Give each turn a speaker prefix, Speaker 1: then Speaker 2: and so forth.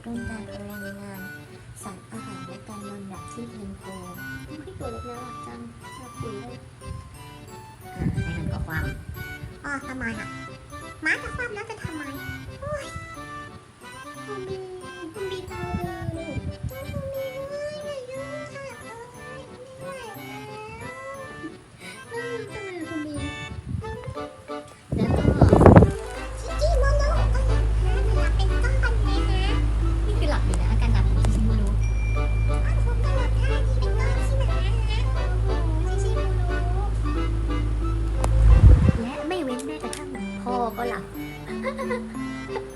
Speaker 1: กต้องการพลังงานสารอาหารและการนอนหลับที่เพียงพอพี่ตัวเล็กน่ารักจังชอบคุยด้วยอ่าในหนึ่งข้ความอ้อทำไมอะม้าจะคว่ำแล้วจะทำไมโอ้ยคุณบีคุณบีเธยคุณบีเลยเลยเยอะค่ะเอ้ยไม่ไหวแล้ว Hola.